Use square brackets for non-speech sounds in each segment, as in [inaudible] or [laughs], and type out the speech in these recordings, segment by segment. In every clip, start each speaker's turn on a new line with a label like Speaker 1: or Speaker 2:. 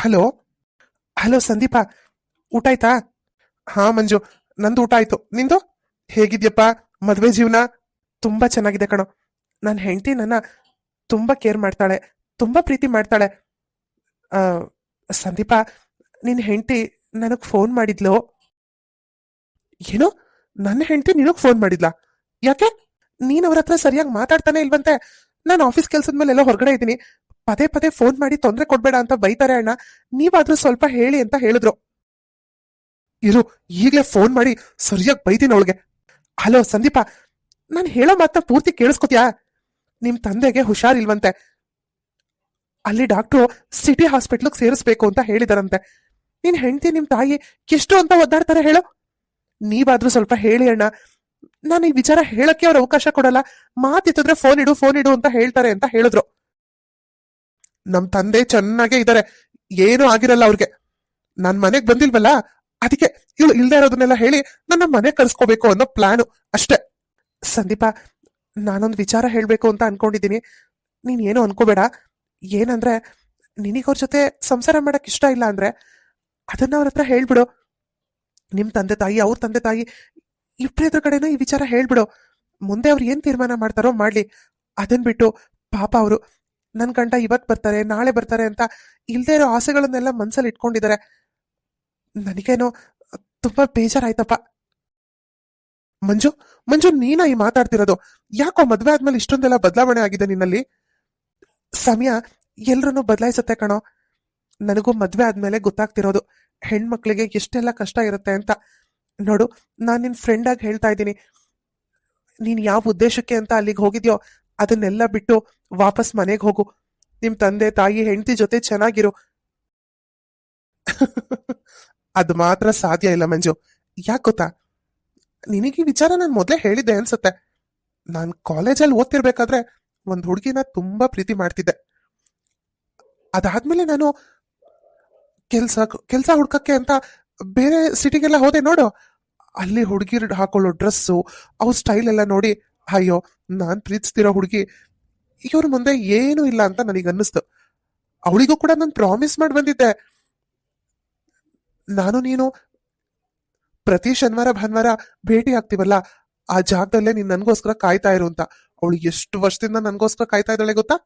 Speaker 1: Hello? Hello Sandeep, ಊಟ ಆಯ್ತಾ? ಹಾ ಮಂಜು, ನಂದು ಊಟ ಆಯ್ತು. ನಿಂದು? ಹೇಗಿದ್ಯಪ್ಪ? ಮದುವೆ ಜೀವನ? ತುಂಬಾ ಚೆನ್ನಾಗಿದೆ ಕಣೋ. ನನ್ನ ಹೆಂಡತಿ ನನ್ನ ತುಂಬಾ ಕೇರ್ ಮಾಡ್ತಾಳೆ, ತುಂಬಾ ಪ್ರೀತಿ ಮಾಡ್ತಾಳೆ. ಸಂದೀಪ ನಿನ್ನ ಹೆಂಡತಿ ನನಗ್ ಫೋನ್ ಮಾಡಿದ್ಲು. ಏನು? ನನ್ನ ಹೆಂಡತಿ ನಿನಗ್ ಫೋನ್ ಮಾಡಿದ್ಲಾ? ಯಾಕೆ? ನೀನ್ ಅವ್ರ ಹತ್ರ ಸರಿಯಾಗಿ ಮಾತಾಡ್ತಾನೆ ಇಲ್ವಂತೆ. ನಾನು ಆಫೀಸ್ ಕೆಲ್ಸದ ಮೇಲೆ ಎಲ್ಲ ಹೊರಗಡೆ ಇದ್ದೀನಿ. ಪದೇ ಪದೇ ಫೋನ್ ಮಾಡಿ ತೊಂದರೆ ಕೊಡ್ಬೇಡ ಅಂತ ಬೈತಾರೆ ಅಣ್ಣ. ನೀವಾದ್ರೂ ಸ್ವಲ್ಪ ಹೇಳಿ ಅಂತ ಹೇಳಿದ್ರು. ಇರು, ಈಗಲೇ ಫೋನ್ ಮಾಡಿ ಸರಿಯಾಗಿ ಬೈತೀನಿ ಅವಳಿಗೆ. ಹಲೋ, ಸಂದೀಪ, ನಾನು ಹೇಳೋ ಮಾತನ್ನ ಪೂರ್ತಿ ಕೇಳಿಸ್ಕೊತ್ಯಾ? ನಿಮ್ ತಂದೆಗೆ ಹುಷಾರಿಲ್ವಂತೆ ಅಲ್ಲಿ ಡಾಕ್ಟ್ರು ಸಿಟಿ ಹಾಸ್ಪಿಟ್ಲಿಗೆ ಸೇರಿಸ್ಬೇಕು ಅಂತ ಹೇಳಿದಾರಂತೆ. ನಿನ್ ಹೆಂಡತಿ ನಿಮ್ ತಾಯಿ ಎಷ್ಟು ಅಂತ ಒದ್ದಾಡ್ತಾರೆ ಹೇಳು? ನೀವಾದ್ರೂ ಸ್ವಲ್ಪ ಹೇಳಿ ಅಣ್ಣ. ನಾನು ಈ ವಿಚಾರ ಹೇಳಕ್ಕೆ ಅವ್ರ ಅವಕಾಶ ಕೊಡಲ್ಲ. ಮಾತಿತ್ತಿದ್ರೆ ಫೋನ್ ಇಡು ಫೋನ್ ಇಡು ಅಂತ ಹೇಳ್ತಾರೆ ಅಂತ ಹೇಳಿದ್ರು. ನಮ್ ತಂದೆ ಚೆನ್ನಾಗೇ ಇದ್ದಾರೆ. ಏನೂ ಆಗಿರಲ್ಲ ಅವ್ರಿಗೆ. ನಾನ್ ಮನೆಗ್ ಬಂದಿಲ್ವಲ್ಲ, ಅದಕ್ಕೆ ಇವಳು ಇಲ್ದೇ ಇರೋದನ್ನೆಲ್ಲ ಹೇಳಿ ನನ್ನ ಮನೆ ಕರ್ಸ್ಕೋಬೇಕು ಅನ್ನೋ ಪ್ಲಾನು ಅಷ್ಟೇ. ಸಂದೀಪ, ನಾನೊಂದು ವಿಚಾರ ಹೇಳ್ಬೇಕು ಅಂತ ಅನ್ಕೊಂಡಿದ್ದೀನಿ. ನೀನ್ ಏನು ಅನ್ಕೋಬೇಡ. ಏನಂದ್ರೆ ನಿನಗವ್ರ ಜೊತೆ ಸಂಸಾರ ಮಾಡಕ್ ಇಷ್ಟ ಇಲ್ಲ ಅಂದ್ರೆ, ಅದನ್ನ ಅವ್ರ ಹತ್ರ ಹೇಳ್ಬಿಡು. ನಿಮ್ ತಂದೆ ತಾಯಿ, ಅವ್ರ ತಂದೆ ತಾಯಿ ಇಬ್ಬರ ಎದುರು ಕಡೆನೂ ಈ ವಿಚಾರ ಹೇಳ್ಬಿಡು. ಮುಂದೆ ಅವ್ರು ಏನ್ ತೀರ್ಮಾನ ಮಾಡ್ತಾರೋ ಮಾಡ್ಲಿ. ಅದನ್ ಬಿಟ್ಟು ಪಾಪ ಅವರು ನನ್ ಗಂಡ ಇವತ್ ಬರ್ತಾರೆ, ನಾಳೆ ಬರ್ತಾರೆ ಅಂತ ಇಲ್ದೇ ಇರೋ ಆಸೆಗಳನ್ನೆಲ್ಲ ಮನ್ಸಲ್ಲಿ ಇಟ್ಕೊಂಡಿದ್ದಾರೆ ನನಗೇನೋ ತುಂಬಾ ಬೇಜಾರಾಯ್ತಪ್ಪ. ಮಂಜು ಮಂಜು ನೀನ ಈ ಮಾತಾಡ್ತಿರೋದು. ಯಾಕೋ ಮದ್ವೆ ಆದ್ಮೇಲೆ ಇಷ್ಟೊಂದೆಲ್ಲ ಬದಲಾವಣೆ ಆಗಿದೆ ನಿನ್ನಲ್ಲಿ? ಸಮಯ ಎಲ್ರನ್ನೂ ಬದಲಾಯಿಸುತ್ತೆ ಕಣೋ. ನನಗೂ ಮದ್ವೆ ಆದ್ಮೇಲೆ ಗೊತ್ತಾಗ್ತಿರೋದು. ಹೆಣ್ಮಕ್ಳಿಗೆ ಎಷ್ಟೆಲ್ಲ ಕಷ್ಟ ಇರುತ್ತೆ ಅಂತ. ನೋಡು, ನಾನು ನಿನ್ ಫ್ರೆಂಡ್ ಆಗಿ ಹೇಳ್ತಾ ಇದ್ದೀನಿ. ನೀನ್ ಯಾವ ಉದ್ದೇಶಕ್ಕೆ ಅಂತ ಅಲ್ಲಿಗೆ ಹೋಗಿದ್ಯೋ ಅದನ್ನೆಲ್ಲ ಬಿಟ್ಟು ವಾಪಸ್ ಮನೆಗೆ ಹೋಗು. ನಿಮ್ ತಂದೆ, ತಾಯಿ, ಹೆಂಡತಿ ಜೊತೆ ಚೆನ್ನಾಗಿರು. ಅದು ಮಾತ್ರ ಸಾಧ್ಯ ಇಲ್ಲ ಮಂಜು. ಯಾಕೆ ಗೊತ್ತಾ? ನಿನಗೆ ವಿಚಾರ ನಾನು ಮೊದಲೇ ಹೇಳಿದ್ದೆ ಅನ್ಸುತ್ತೆ. ನಾನು ಕಾಲೇಜಲ್ಲಿ ಓದ್ತಿರ್ಬೇಕಾದ್ರೆ ಒಂದು ಹುಡುಗಿನ ತುಂಬಾ ಪ್ರೀತಿ ಮಾಡ್ತಿದ್ದೆ. ಅದಾದ್ಮೇಲೆ ನಾನು ಕೆಲ್ಸ ಕೆಲ್ಸ ಹುಡ್ಕಕ್ಕೆ ಅಂತ ಬೇರೆ ಸಿಟಿಗೆಲ್ಲ ಹೋದೆ ನೋಡು. ಅಲ್ಲಿ ಹುಡುಗಿರ್ ಹಾಕೊಳ್ಳೋ ಡ್ರೆಸ್ಸು, ಅವ್ರ ಸ್ಟೈಲ್ ಎಲ್ಲ ನೋಡಿ ಅಯ್ಯೋ, ನಾನ್ ಪ್ರೀತಿಸ್ತಿರೋ ಹುಡುಗಿ ಇವ್ರ ಮುಂದೆ ಏನೂ ಇಲ್ಲ ಅಂತ ನನಗೆ ಅನ್ನಿಸ್ತು. ಅವಳಿಗೂ ಕೂಡ ನಾನು ಪ್ರಾಮಿಸ್ ಮಾಡಿ ಬಂದಿದ್ದೆ. ನಾನು ನೀನು ಪ್ರತಿ ಶನಿವಾರ, ಭಾನುವಾರ ಭೇಟಿ ಆಗ್ತೀವಲ್ಲ, ಆ ಜಾಗದಲ್ಲೇ ನೀನ್ ನನ್ಗೋಸ್ಕರ ಕಾಯ್ತಾ ಇರು ಅಂತ. ಅವಳು ಎಷ್ಟು ವರ್ಷದಿಂದ ನನ್ಗೋಸ್ಕರ ಕಾಯ್ತಾ ಇದ್ದಾಳೆ ಗೊತ್ತಾ?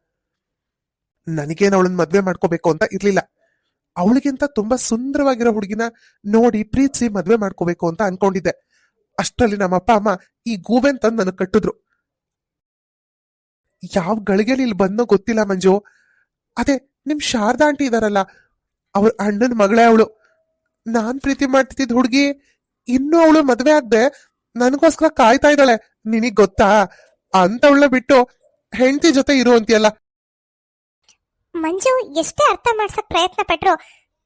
Speaker 1: ನನಗೇನು ಅವಳನ್ನ ಮದ್ವೆ ಮಾಡ್ಕೋಬೇಕು ಅಂತ ಇರ್ಲಿಲ್ಲ. ಅವಳಿಗಿಂತ ತುಂಬಾ ಸುಂದರವಾಗಿರೋ ಹುಡುಗಿನ ನೋಡಿ ಪ್ರೀತಿಸಿ ಮದ್ವೆ ಮಾಡ್ಕೋಬೇಕು ಅಂತ ಅನ್ಕೊಂಡಿದ್ದೆ. ಅಷ್ಟರಲ್ಲಿ ನಮ್ಮ ಅಪ್ಪ ಅಮ್ಮ ಈ ಗೂಬೆನ್ ತಂದು ನನಗ್ ಕಟ್ಟಿದ್ರು. ಯಾವ ಗಳಿಗೆಲಿ ಇಲ್ಲಿ ಬಂದೋ ಗೊತ್ತಿಲ್ಲ ಮಂಜು. ಅದೇ ನಿಮ್ ಶಾರದಾ ಆಂಟಿ ಇದಾರಲ್ಲ ಅವ್ರ ಅಣ್ಣನ ಮಗಳೇ ಅವಳು. ನಾನ್ ಪ್ರೀತಿ ಮಾಡ್ತಿದ್ದ ಹುಡುಗಿ ಇನ್ನೂ ಅವಳು ಮದ್ವೆ ಆಗದೆ ನನಗೋಸ್ಕರ ಕಾಯ್ತಾ ಇದ್ದಾಳೆ. ನಿನಗ್ ಗೊತ್ತಾ? ಅಂತವಳ ಬಿಟ್ಟು ಹೆಂಡತಿ ಜೊತೆ ಇರು ಅಂತೀಯಲ್ಲ.
Speaker 2: ಮಂಜು ಎಷ್ಟೇ ಅರ್ಥ ಮಾಡ್ಸಕ್ ಪ್ರಯತ್ನ ಪಟ್ರು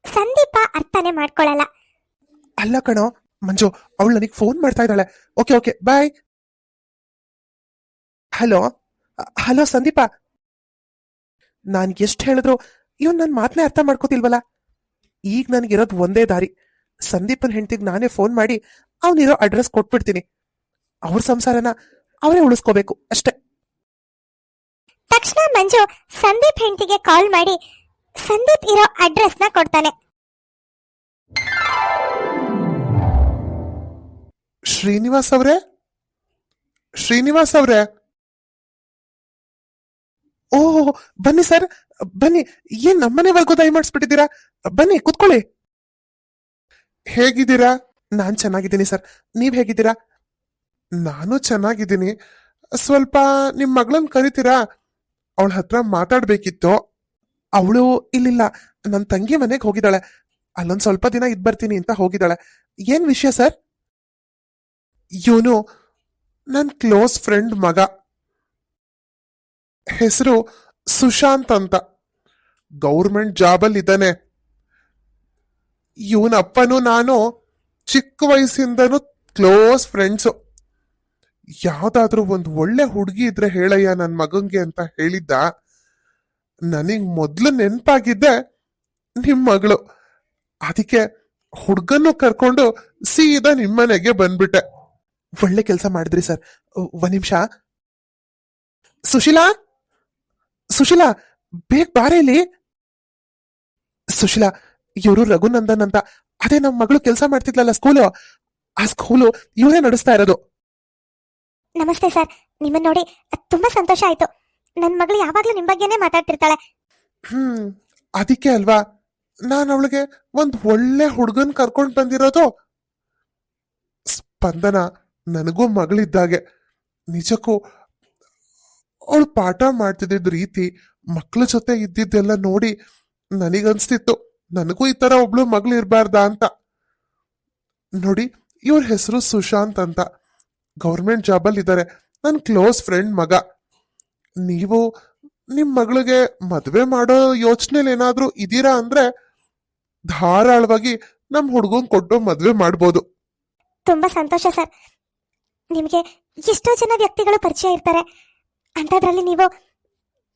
Speaker 2: ಸಂದೀಪ ಅರ್ಥನೇ ಮಾಡ್ಕೊಳಲ್ಲ.
Speaker 1: ಅಲ್ಲ ಕಣೋ ಮಂಜು, ಅವಳು ನನಗೆ ಫೋನ್ ಮಾಡ್ತಾ ಇದ್ದಾಳೆ. Okay okay bye hello hello Sandeep. ನಾನು ಎಷ್ಟು ಹೇಳಿದ್ರು, ಇವನ್ ನನ್ನ ಮಾತನ್ನೇ ಅರ್ಥ ಮಾಡ್ಕೋತಿಲ್ವಲ್ಲ ಈಗ ನನಗಿರೋದು ಒಂದೇ ದಾರಿ. ಸಂದೀಪನ್ ಹೆಂಡತಿಗೆ ನಾನೇ ಫೋನ್ ಮಾಡಿ ಅವನಿರೋ ಅಡ್ರೆಸ್ ಕೊಟ್ಬಿಡ್ತೀನಿ. ಅವ್ರ ಸಂಸಾರನ ಅವರೇ ಉಳಿಸ್ಕೋಬೇಕು, ಅಷ್ಟೇ.
Speaker 2: ತಕ್ಷಣ ಮಂಜು ಸಂದೀಪ್ ಹೆಂಡತಿಗೆ ಕಾಲ್ ಮಾಡಿ, ಸಂದೀಪ್ ಇರೋ ಅಡ್ರೆಸ್ನ ಕೊಡ್ತಾನೆ.
Speaker 1: ಶ್ರೀನಿವಾಸ್ ಅವರೇ? ಶ್ರೀನಿವಾಸ್ ಅವರೇ? ಓ, ಬನ್ನಿ ಸರ್, ಬನ್ನಿ. ಏನ್ ನಮ್ಮನೆವರೆಗೂ ದಯಮಾಡಿಸ್ಬಿಟ್ಟಿದ್ದೀರಾ ಬನ್ನಿ, ಕುತ್ಕೊಳ್ಳಿ. ಹೇಗಿದ್ದೀರಾ? ನಾನ್ ಚೆನ್ನಾಗಿದ್ದೀನಿ ಸರ್. ನೀವ್ ಹೇಗಿದ್ದೀರಾ? ನಾನು ಚೆನ್ನಾಗಿದ್ದೀನಿ. ಸ್ವಲ್ಪ ನಿಮ್ ಮಗಳನ್ ಕರಿತೀರಾ? ಅವಳ ಹತ್ರ ಮಾತಾಡ್ಬೇಕಿತ್ತು. ಅವಳು ಇಲ್ಲಿಲ್ಲ. ನನ್ನ ತಂಗಿ ಮನೆಗೆ ಹೋಗಿದ್ದಾಳೆ. ಅಲ್ಲೊಂದ್ ಸ್ವಲ್ಪ ದಿನ ಇದ್ ಬರ್ತೀನಿ ಅಂತ ಹೋಗಿದ್ದಾಳೆ. ಏನ್ ವಿಷಯ ಸರ್? ಇವನು ನನ್ನ ಕ್ಲೋಸ್ ಫ್ರೆಂಡ್ ಮಗ. ಹೆಸರು ಸುಶಾಂತ್ ಅಂತ. ಗೌರ್ಮೆಂಟ್ ಜಾಬಲ್ಲಿ ಇದ್ದಾನೆ. ಇವನಪ್ಪನೂ ನಾನು ಚಿಕ್ಕ ವಯಸ್ಸಿಂದನೂ ಕ್ಲೋಸ್ ಫ್ರೆಂಡ್ಸು. ಯಾವುದಾದ್ರೂ ಒಂದು ಒಳ್ಳೆ ಹುಡುಗಿ ಇದ್ರೆ ಹೇಳಯ್ಯ ನನ್ನ ಮಗಂಗೆ ಅಂತ ಹೇಳಿದ್ದ. ನನಗೆ ಮೊದಲು ನೆನಪಾಗಿದ್ದೆ ನಿಮ್ಮ ಮಗಳು. ಅದಕ್ಕೆ ಹುಡ್ಗನ್ನು ಕರ್ಕೊಂಡು ಸೀದಾ ನಿಮ್ಮನೆಗೆ ಬಂದ್ಬಿಟ್ಟೆ. ಒಳ್ಳೆ ಕೆಲಸ ಮಾಡಿದ್ರಿ ಸರ್. ಒಂದ್ ನಿಮಿಷ. ಸುಶೀಲಾ? ಸುಶೀಲಾ ಬೇಗ ಬಾರೇಲಿ ಇಲ್ಲಿ. ಸುಶೀಲಾ ಇವರು ರಘುನಂದನ್ ಅಂತ. ಅದೇ ನಮ್ಮ ಮಗಳು ಕೆಲಸ ಮಾಡ್ತಿದ್ಲಲ್ಲ ಸ್ಕೂಲು ಆ ಸ್ಕೂಲು ಇವರೇ ನಡೆಸ್ತಾ ಇರೋದು.
Speaker 2: ನಮಸ್ತೆ ಸರ್. ನಿಮ್ಮನ್ನ ನೋಡಿ ತುಂಬಾ ಸಂತೋಷ ಆಯ್ತು. ನನ್ನ ಮಗಳು ಯಾವಾಗ್ಲೂ ನಿಮ್ ಬಗ್ಗೆನೇ ಮಾತಾಡ್ತಿರ್ತಾಳೆ.
Speaker 1: ಹ್ಮ್ ಅದಕ್ಕೆ ಅಲ್ವಾ? ನಾನು ಅವಳಿಗೆ ಒಂದ್ ಒಳ್ಳೆ ಹುಡುಗನ್ ಕರ್ಕೊಂಡ್ ಬಂದಿರೋದು. ಸ್ಪಂದನ? ನನಗೂ ಮಗಳಿದ್ದಾಗೆ. ನಿಜಕ್ಕೂ ಅವಳು ಪಾಠ ಮಾಡ್ತಿದ್ದ ರೀತಿ ಮಕ್ಳ ಜೊತೆ ಇದ್ದಿದ್ದೆಲ್ಲ ನೋಡಿ ನನಗನ್ಸ್ತಿತ್ತು. ನನಗೂ ಈ ತರ ಒಬ್ಳು ಮಗಳು ಇರಬಾರ್ದಾ ಅಂತ. ನೋಡಿ, ಇವ್ರ ಹೆಸರು ಸುಶಾಂತ್ ಅಂತ. ಗೌರ್ಮೆಂಟ್ ಜಾಬಲ್ಲಿ ಇದ್ದಾರೆ. ನನ್ನ ಕ್ಲೋಸ್ ಫ್ರೆಂಡ್ ಮಗ. ನೀವು ನಿಮ್ಮ ಮಗಳಿಗೆ ಮದುವೆ ಮಾಡೋ ಯೋಚನೆಲಿ ಏನಾದರೂ ಇದೀರಾ ಅಂದ್ರೆ ಧಾರಾಳವಾಗಿ ನಮ್ಮ ಹುಡುಗನ್ ಕೊಟ್ಟು ಮದುವೆ ಮಾಡ್ಬೋದು.
Speaker 2: ತುಂಬಾ ಸಂತೋಷ ಸರ್. ನಿಮಗೆ ಎಷ್ಟೋ ಜನ ವ್ಯಕ್ತಿಗಳು ಪರಿಚಯ ಇರ್ತಾರೆ. ಅಂಥದ್ರಲ್ಲಿ ನೀವು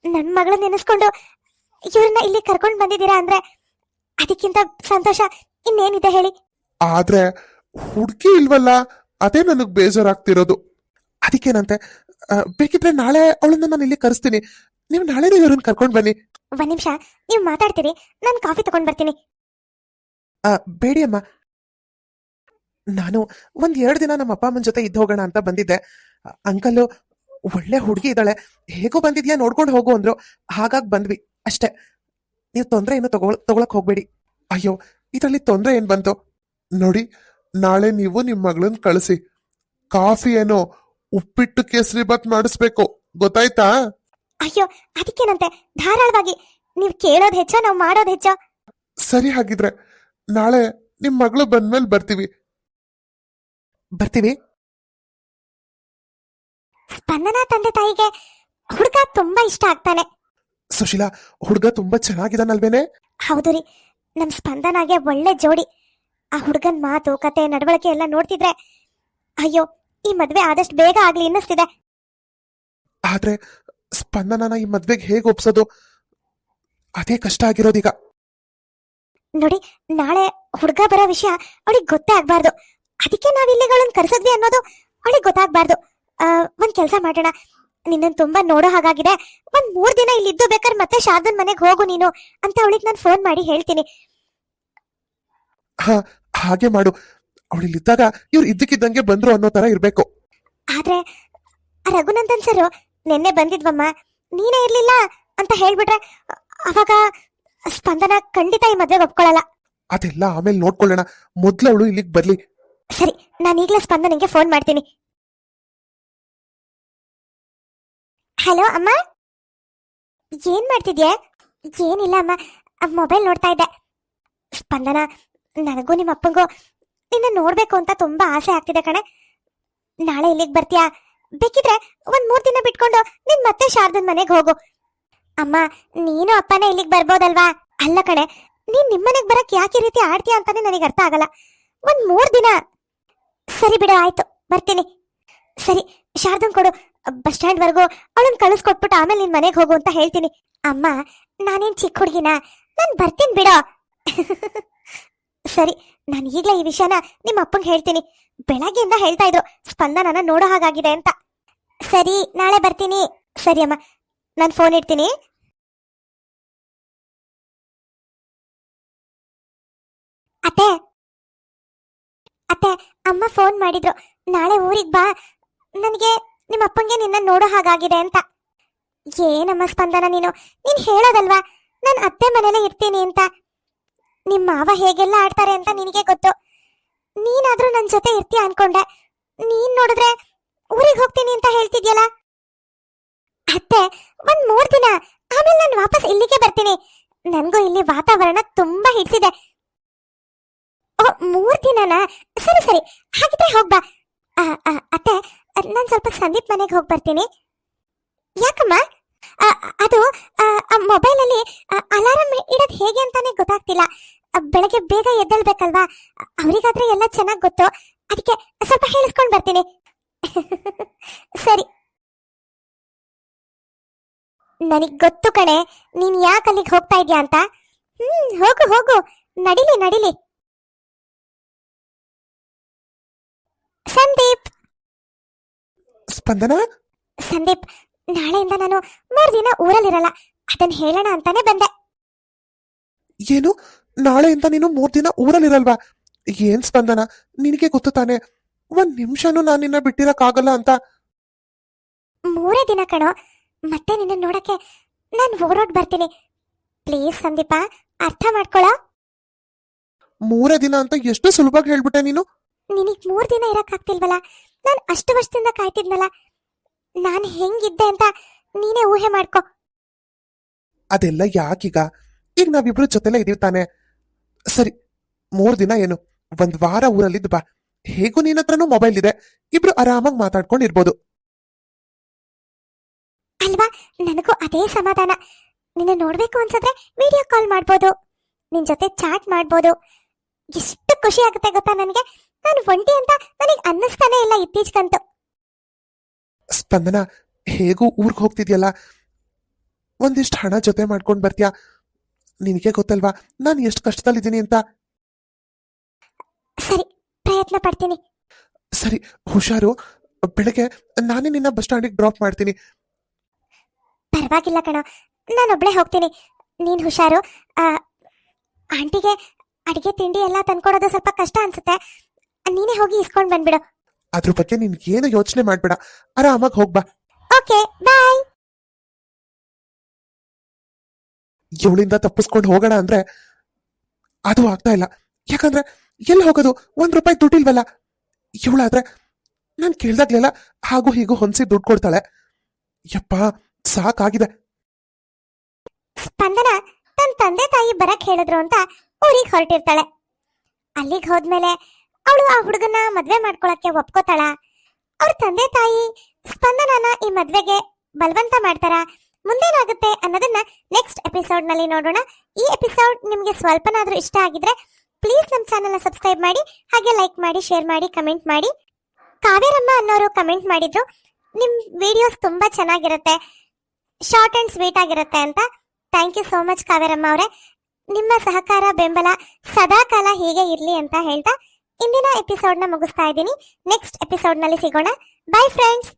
Speaker 2: ನನ್ನ ಮಗಳ ನೆನೆಸ್ಕೊಂಡು ಇವ್ರನ್ನ ಇಲ್ಲಿ ಕರ್ಕೊಂಡು ಬಂದಿದ್ದೀರಾ ಅಂದ್ರೆ ಅದಕ್ಕಿಂತ ಸಂತೋಷ ಇನ್ನೇನಿದೆ ಹೇಳಿ?
Speaker 1: ಆದ್ರೆ ಹುಡುಗಿ ಇಲ್ವಲ್ಲ ಅದೇ ನನಗ್ ಬೇಜಾರಾಗ್ತಿರೋದು. ಅದಕ್ಕೇನಂತೆ ಆ, ಬೇಕಿದ್ರೆ ನಾಳೆ ಅವಳನ್ನ ನಾನು ಇಲ್ಲಿ ಕರೆಸ್ತೀನಿ. ನೀವು ನಾಳೆ ಇವ್ರನ್ನ ಕರ್ಕೊಂಡ್ ಬನ್ನಿ.
Speaker 2: ಒಂದ್ ನಿಮಿಷ ನೀವು ಮಾತಾಡ್ತೀರಿ ನಾನು ಕಾಫಿ ತಗೊಂಡ್ ಬರ್ತೀನಿ.
Speaker 1: ಆ, ಬೇಡಿ ಅಮ್ಮ. ನಾನು ಒಂದ್ ಎರಡು ದಿನ ನಮ್ಮ ಅಪ್ಪ ಅಮ್ಮನ ಜೊತೆ ಇದ್ದು ಹೋಗೋಣ ಅಂತ ಬಂದಿದ್ದೆ. ಅಂಕಲ್ ಒಳ್ಳೆ ಹುಡುಗಿ ಇದ್ದಾಳೆ. ಹೇಗೋ ಬಂದಿದ್ಯಾ ನೋಡ್ಕೊಂಡು ಹೋಗು ಅಂದ್ರು. ಹಾಗಾಗಿ ಬಂದ್ವಿ ಅಷ್ಟೇ. ನೀವು ತೊಂದರೆ ಏನು ತಗೊಳ್ ತಗೊಳಕ್ ಹೋಗ್ಬೇಡಿ. ಅಯ್ಯೋ ಇದರಲ್ಲಿ ತೊಂದರೆ ಏನ್ ಬಂತು? ನೋಡಿ ನಾಳೆ ನೀವು ನಿಮ್ಮ ಮಗಳನ್ನ ಕಳಿಸಿ. ಕಾಫಿ ಏನೋ ಉಪ್ಪಿಟ್ಟು ಕೇಸರಿ ಬಾತ್ ಮಾಡಿಸ್ಬೇಕು. ಗೊತ್ತಾಯ್ತಾ?
Speaker 2: ಅಯ್ಯೋ ಅದಕ್ಕೇನಂತೆ? ಧಾರಾಳವಾಗಿ. ನೀವು ಕೇಳೋದ್ ಹೆಚ್ಚ ನಾವು ಮಾಡೋದ್ ಹೆಚ್ಚ?
Speaker 1: ಸರಿ ಹಾಗಿದ್ರೆ ನಾಳೆ ನಿಮ್ ಮಗಳು ಬಂದ್ಮೇಲೆ ಬರ್ತೀವಿ. ಬರ್ತೀವಿ?
Speaker 2: ಸ್ಪಂದನ ತಂದೆ ತಾಯಿಗೆ ಹುಡುಗ ತುಂಬಾ ಇಷ್ಟ ಆಗ್ತಾನೆ.
Speaker 1: ಸುಶೀಲಾ ಹುಡುಗ ತುಂಬಾ ಚೆನ್ನಾಗಿದಾನಲ್ವೇನೆ?
Speaker 2: ಹೌದು ರೀ. ನಮ್ ಸ್ಪಂದನಾಗೆ ಒಳ್ಳೆ ಜೋಡಿ. ಆ ಹುಡುಗನ್ ಮಾತು ಕತೆ ನಡವಳಿಕೆ ಎಲ್ಲ ನೋಡ್ತಿದ್ರೆ ಅಯ್ಯೋ ಈ ಮದ್ವೆ ಆದಷ್ಟು ಬೇಗ ಆಗ್ಲಿ ಅನ್ನಿಸ್ತಿದೆ.
Speaker 1: ಆದ್ರೆ ಸ್ಪಂದನನ ಈ ಮದ್ವೆಗೆ ಹೇಗೆ ಒಪ್ಸೋದು? ಅದೇ ಕಷ್ಟ ಆಗಿರೋದೀಗ.
Speaker 2: ನೋಡಿ ನಾಳೆ ಹುಡುಗ ಬರೋ ವಿಷಯ ಅವಳಿಗೆ ಗೊತ್ತೇ ಆಗ್ಬಾರ್ದು. ಅದಕ್ಕೆ ನಾವ್ ಇಲ್ಲಿಗಳನ್ನ ಕರ್ಸದ್ವಿ ಅನ್ನೋದು ಅವಳಿಗೆ ಗೊತ್ತಾಗ್ಬಾರ್ದು. ಆ, ಒಂದ್ ಕೆಲ್ಸ ಮಾಡೋಣ. ನಿನ್ನನ್ ತುಂಬಾ ನೋಡೋ ಹಾಗಾಗಿದೆ. ಒಂದ್ ಮೂರ್ ದಿನ ಇಲ್ಲಿ ಇದ್ದು ಬೇಕಾದ್ರೆ ಮತ್ತೆ ಶಾರದನ್ ಮನೆಗೆ ಹೋಗು ನೀನು ಅಂತ ಅವಳಿಗೆ ನಾನು ಫೋನ್ ಮಾಡಿ ಹೇಳ್ತೀನಿ.
Speaker 1: ಹಾ ಹಾಗೆ ಮಾಡು. ಅವಳಿಲ್ಲಿದ್ದಾಗ ಇವ್ರು ಇದ್ದಕ್ಕಿದ್ದಂಗೆ ಬಂದ್ರು ಅನ್ನೋ ತರ ಇರ್ಬೇಕು.
Speaker 2: ಆದ್ರೆ ರಘುನಂದನ್ ಸರ್ ನಿನ್ನೆ ಬಂದಿದ್ವಮ್ಮ. ನೀನೇ ಇರ್ಲಿಲ್ಲ ಅಂತ ಹೇಳ್ಬಿಟ್ರೆ ಅವಾಗ ಸ್ಪಂದನ ಖಂಡಿತ ಈ ಮದ್ವೆಗೆ ಒಪ್ಕೊಳ್ಳಲ್ಲ
Speaker 1: ಅದೆಲ್ಲ ಆಮೇಲೆ ನೋಡ್ಕೊಳ್ಳೋಣ. ಮೊದ್ಲು ಅವಳು ಇಲ್ಲಿಗೆ ಬರ್ಲಿ.
Speaker 2: ಸರಿ, ನಾನು ಈಗಲೇ ಸ್ಪಂದನಿಗೆ ಫೋನ್ ಮಾಡ್ತೀನಿ. ಹಲೋ ಅಮ್ಮ? ಏನ್ ಮಾಡ್ತಿದ್ಯಾ? ಏನಿಲ್ಲ, ಅಮ್ಮ. ಮೊಬೈಲ್ ನೋಡ್ತಾ ಇದ್ದೆ. ಸ್ಪಂದನ, ನನಗೂ ನಿಮ್ಮ ಅಪ್ಪಂಗೂ ನಿನ್ನ ನೋಡ್ಬೇಕು ಅಂತ ತುಂಬಾ ಆಸೆ ಆಗ್ತಿದೆ ಕಣೆ. ನಾಳೆ ಇಲ್ಲಿಗೆ ಬರ್ತೀಯಾ? ಬೇಕಿದ್ರೆ ಒಂದ್ ಮೂರ್ ದಿನ ಬಿಟ್ಕೊಂಡು ನಿನ್ ಮತ್ತೆ ಶಾರದನ್ ಮನೆಗೆ ಹೋಗು. ಅಮ್ಮ, ನೀನು ಅಪ್ಪನೇ ಇಲ್ಲಿಗೆ ಬರ್ಬೋದಲ್ವಾ? ಅಲ್ಲ ಕಣೆ, ನೀನ್ ನಿಮ್ಮನೆಗ್ ಬರಕ್ ಯಾಕೆ ರೀತಿ ಆಡ್ತೀಯ ಅಂತಾನೆ ನನಗೆ ಅರ್ಥ ಆಗಲ್ಲ. ಒಂದ್ ಮೂರ್ ದಿನ ಸರಿ ಬಿಡು, ಆಯ್ತು. ಬರ್ತೀನಿ. ಸರಿ, ಶಾರದನ್ ಕೊಡು. ಬಸ್ ಸ್ಟ್ಯಾಂಡ್ ವರ್ಗೂ ಅವಳನ್ನ ಕಳಿಸ್ಕೊಟ್ಬಿಟ್ಟು ಆಮೇಲೆ ನಿನ್ ಮನೆಗೆ ಹೋಗು ಅಂತ ಹೇಳ್ತೀನಿ. ಅಮ್ಮ, ನಾನೇನ್ ಚಿಕ್ಕ ಹುಡುಗಿನ? ನಾನ್ ಬರ್ತೀನಿ ಬಿಡೋ. ಸರಿ, ನಾನು ಈಗಲೇ ಈ ವಿಷಯನ ನಿಮ್ಮ ಅಪ್ಪಂಗೆ ಹೇಳ್ತೀನಿ. ಬೆಳಗ್ಗೆಯಿಂದ ಹೇಳ್ತಾ ಇದ್ರು, ಸ್ಪಂದನನ ನೋಡೋ ಹಾಗಾಗಿದೆ ಅಂತ. ಸರಿ, ನಾಳೆ ಬರ್ತೀನಿ. ಸರಿ, ಅಮ್ಮ. ನಾನು ಫೋನ್ ಇಡ್ತೀನಿ. ಅತ್ತೆ. ಅತ್ತೆ ಅಮ್ಮ ಫೋನ್ ಮಾಡಿದ್ರು, ನಾಳೆ ಊರಿಗೆ ಬಾ. ನನಗೆ ನಿಮ್ಮ ಅಪ್ಪಂಗೆ ನಿನ್ನ ನೋಡೋ ಹಾಗಾಗಿದೆ ಅಂತ. ಏನಮ್ಮ ಸ್ಪಂದನ ನೀನು? ನೀನ್ ಹೇಳೋದಲ್ವಾ? ನಾನು ಅತ್ತೆ ಮನೇಲೆ ಇರ್ತೀನಿ ಅಂತ. ನಿಮ್ಮ ಮಾವ ಹೇಗೆಲ್ಲ ಆಡ್ತಾರೆ ಅಂತ ನಿನಗೆ ಗೊತ್ತು. ನೀನಾದ್ರೂ ನನ್ನ ಜೊತೆ ಇರ್ತೀಯ ಅನ್ಕೊಂಡೆ. ನೀನ್ ನೋಡಿದ್ರೆ ಊರಿಗೆ ಹೋಗ್ತೀನಿ ಅಂತ ಹೇಳ್ತಿದ್ಯಲ್ಲ? ಅತ್ತೆ, ಒಂದ್ ಮೂರ್ ದಿನ. ಆಮೇಲೆ ನಾನು ವಾಪಸ್ ಇಲ್ಲಿಗೆ ಬರ್ತೀನಿ. ನನ್ಗೂ ಇಲ್ಲಿ ವಾತಾವರಣ ತುಂಬಾ ಹಿಡ್ಸಿದೆ. ಮೂರ್ ದಿನನಾ? ಸರಿ ಸರಿ. ಹಾಗಿದ್ರೆ ಹೋಗ್ಬಾ ಅತ್ತೆ, ನಾನು ಸ್ವಲ್ಪ ಸಂದೀಪ್ ಮನೆಗೆ ಹೋಗಿ ಬರ್ತೀನಿ. ಯಾಕಮ್ಮ? ಅದು ಮೊಬೈಲ್ ಅಲ್ಲಿ ಅಲಾರಂ ಇಡೋದ್ ಹೇಗೆ ಅಂತಾನೆ ಗೊತ್ತಾಗ್ತಿಲ್ಲ. ಬೆಳಗ್ಗೆ ಬೇಗ ಎದ್ದೇಳ್ಬೇಕಲ್ವಾ? ಅವರಿಗಾದ್ರೆ ಎಲ್ಲ ಚೆನ್ನಾಗಿ ಗೊತ್ತು. ಅದಕ್ಕೆ ಸ್ವಲ್ಪ ಹೇಳಿಸ್ಕೊಂಡು ಬರ್ತೀನಿ. [laughs] ಸರಿ. ನನಗ್ ಗೊತ್ತು ಕಣೆ. ನೀನ್ ಯಾಕೆ ಅಲ್ಲಿಗೆ ಹೋಗ್ತಾ ಇದ್ದೀಯ ಅಂತ? ಹ್ಮ್, ಹೋಗು ಹೋಗು. ನಡಿಲಿ ನಡಿಲಿ. ಸಂದೀಪ್.
Speaker 1: ಸ್ಪಂದನ?
Speaker 2: ಸಂದೀಪ್ ನಾಳೆಯಿಂದ ನಾನು ಮೂರು ದಿನ ಊರಲ್ಲಿರಲ್ಲ ಅದನ್ನ ಹೇಳೋಣ ಅಂತಾನೆ ಬಂದೆ.
Speaker 1: ಏನು? ನಾಳೆಯಿಂದ ನೀನು ಮೂರ್ ದಿನ ಊರಲ್ಲಿರಲ್ವಾ? ಏನ್ ಸ್ಪಂದನ? ನಿನಗೆ ಗೊತ್ತು ತಾನೆ. ಒಂದ್ ನಿಮಿಷನೂ ನಾನು ನಿನ್ನ ಬಿಟ್ಟಿರಕ್ಕಾಗಲ್ಲ ಅಂತ.
Speaker 2: ಮೂರೇ ದಿನ ಕಣೋ ಮತ್ತೆ ನಿನ್ನ ನೋಡಕ್ಕೆ ನಾನು ಓಡೋಡ್ ಬರ್ತೀನಿ. ಪ್ಲೀಸ್ ಸಂದೀಪ ಅರ್ಥ ಮಾಡ್ಕೊಳ?
Speaker 1: ಮೂರೇ ದಿನ ಅಂತ ಎಷ್ಟು ಸುಲಭವಾಗಿ ಹೇಳ್ಬಿಟ್ಟೆ ನೀನು?
Speaker 2: ನಿನಗ್ ಮೂರು ದಿನ ಇರಕ್ಕಾಗ್ತಿಲ್ವಲ್ಲ ನಾನು ಅಷ್ಟು ವರ್ಷದಿಂದ ಕಾಯ್ತಿದ್ನಲ್ಲ. ನಾನು ಹೆಂಗಿದ್ದೆ ಅಂತ ನೀನೇ ಊಹೆ ಮಾಡ್ಕೊ.
Speaker 1: ಅದೆಲ್ಲ ಯಾಕೀಗ? ಈಗ ನಾವಿಬ್ರು ಜೊತೆಲೆ ಇದೀವಿ ತಾನೆ. ಸರಿ ಮೂರ್ ದಿನ ಏನು? ಒಂದ್ ವಾರ ಊರಲ್ಲಿದ್ದು ಬಾ. ಹೇಗೂ ನಿನ್ನ ಹತ್ರನೂ ಮೊಬೈಲ್ ಇದೆ. ಇಬ್ರು ಆರಾಮಾಗಿ ಮಾತಾಡ್ಕೊಂಡು ಇರ್ಬೋದು
Speaker 2: ಅಲ್ವಾ? ನನಗೂ ಅದೇ ಸಮಾಧಾನ. ನಿನ್ನ ನೋಡ್ಬೇಕು ಅನ್ಸಿದ್ರೆ ವಿಡಿಯೋ ಕಾಲ್ ಮಾಡ್ಬೋದು. ನಿನ್ ಜೊತೆ ಚಾಟ್ ಮಾಡ್ಬೋದು. ಎಷ್ಟು ಖುಷಿ ಆಗುತ್ತೆ ಗೊತ್ತಾ ನನಗೆ? ನಾನು ಒಂಟಿ ಅಂತ ನನಗೆ ಅನ್ನಿಸ್ತಾನೆ ಇಲ್ಲ ಇತ್ತೀಚೆಗಂತೂ.
Speaker 1: ಸ್ಪಂದನ ಹೇಗೂ ಊರ್ಗ್ ಹೋಗ್ತಿದ್ಯಲ್ಲ? ಒಂದಿಷ್ಟು ಹಣ ಜೊತೆ ಮಾಡ್ಕೊಂಡ್ ಬರ್ತೀಯಾ? ನಿನಗೆ ಗೊತ್ತಲ್ವಾ ನಾನು ಎಷ್ಟು ಕಷ್ಟದಲ್ಲಿದ್ದೀನಿ ಅಂತ?
Speaker 2: ಸರಿ ಪ್ರಯತ್ನ ಪಡ್ತೀನಿ.
Speaker 1: ಸರಿ ಹುಷಾರು. ಬೆಳಗ್ಗೆ ನಾನೇ ನಿನ್ನ ಬಸ್ ಸ್ಟ್ಯಾಂಡಿಗೆ ಡ್ರಾಪ್ ಮಾಡ್ತೀನಿ.
Speaker 2: ಪರವಾಗಿಲ್ಲ ಕಣ ನಾನೊಬ್ಳೆ ಹೋಗ್ತೀನಿ. ನೀನ್ ಹುಷಾರು. ಆ, ಆಂಟಿಗೆ ಅಡಿಗೆ ತಿಂಡಿ ಎಲ್ಲ ತಂದ್ಕೊಡೋದು ಸ್ವಲ್ಪ ಕಷ್ಟ ಅನ್ಸುತ್ತೆ. ನೀನೇ ಹೋಗಿ ಇಸ್ಕೊಂಡ್ ಬಂದ್ಬಿಡು.
Speaker 1: ಅದ್ರ ಬಗ್ಗೆ ನಿನ್ ಏನು ಯೋಚನೆ ಮಾಡ್ಬೇಡ. ಆರಾಮಾಗಿ ಹೋಗ್ಬಾ
Speaker 2: ಓಕೆ ಬಾಯ್.
Speaker 1: ಇವಳಿಂದ ತಪ್ಪಿಸ್ಕೊಂಡು ಹೋಗೋಣ ಅಂದ್ರೆ ಅದು ಆಗ್ತಾ ಇಲ್ಲ. ಯಾಕಂದ್ರೆ ಎಲ್ಲಿ ಹೋಗೋದು? ಒಂದ್ ರೂಪಾಯಿ ದುಡ್ಡಿಲ್ವಲ್ಲ? ಇವಳಾದ್ರೆ ನಾನ್ ಕೇಳ್ದಾಗ್ಲೆಲ್ಲ ಹಾಗೂ ಹೀಗೂ ಹೊಂದಿಸಿ ದುಡ್ಡು ಕೊಡ್ತಾಳೆ. ಯಪ್ಪ ಸಾಕಾಗಿದೆ.
Speaker 2: ಸ್ಪಂದನ ತನ್ನ ತಂದೆ ತಾಯಿ ಬರಕ್ ಹೇಳಿದ್ರು ಅಂತ ಊರಿಗೆ ಹೊರಟಿರ್ತಾಳೆ. ಅಲ್ಲಿಗೆ ಹೋದ್ಮೇಲೆ ಅವಳು ಆ ಹುಡುಗನ ಮದ್ವೆ ಮಾಡ್ಕೊಳಕ್ಕೆ ಒಪ್ಕೋತಾಳ. ಅವ್ರ ತಂದೆ ತಾಯಿ ಸ್ಪಂದನನ ಈ ಮದ್ವೆಗೆ ಬಲವಂತ ಮಾಡ್ತಾರ? ಮುಂದೇನಾಗುತ್ತೆ ಅನ್ನೋದನ್ನ ನೆಕ್ಸ್ಟ್ ಎಪಿಸೋಡ್ನಲ್ಲಿ ನೋಡೋಣ. ಈ ಎಪಿಸೋಡ್ ನಿಮ್ಗೆ ಸ್ವಲ್ಪನಾದ್ರೂ ಇಷ್ಟ ಆಗಿದ್ರೆ ಪ್ಲೀಸ್ ನಮ್ಮ ಚಾನೆಲ್ ಸಬ್ಸ್ಕ್ರೈಬ್ ಮಾಡಿ, ಹಾಗೆ ಲೈಕ್ ಮಾಡಿ ಶೇರ್ ಮಾಡಿ ಕಮೆಂಟ್ ಮಾಡಿ. ಕಾವೇರಮ್ಮ ಅನ್ನೋರು ಕಮೆಂಟ್ ಮಾಡಿದ್ರು. ನಿಮ್ ವಿಡಿಯೋಸ್ ತುಂಬಾ ಚೆನ್ನಾಗಿರುತ್ತೆ. ಶಾರ್ಟ್ ಅಂಡ್ ಸ್ವೀಟ್ ಆಗಿರುತ್ತೆ ಅಂತ. Thank you so much Kaveramma ಅವರೇ. ನಿಮ್ಮ ಸಹಕಾರ ಬೆಂಬಲ ಸದಾಕಾಲ ಹೀಗೆ ಇರಲಿ ಅಂತ ಹೇಳ್ತಾ ಇಂದಿನ ಎಪಿಸೋಡ್ನ ಮುಗಿಸ್ತಾ ಇದ್ದೀನಿ. ನೆಕ್ಸ್ಟ್ ಎಪಿಸೋಡ್ನಲ್ಲಿ ಸಿಗೋಣ. By friends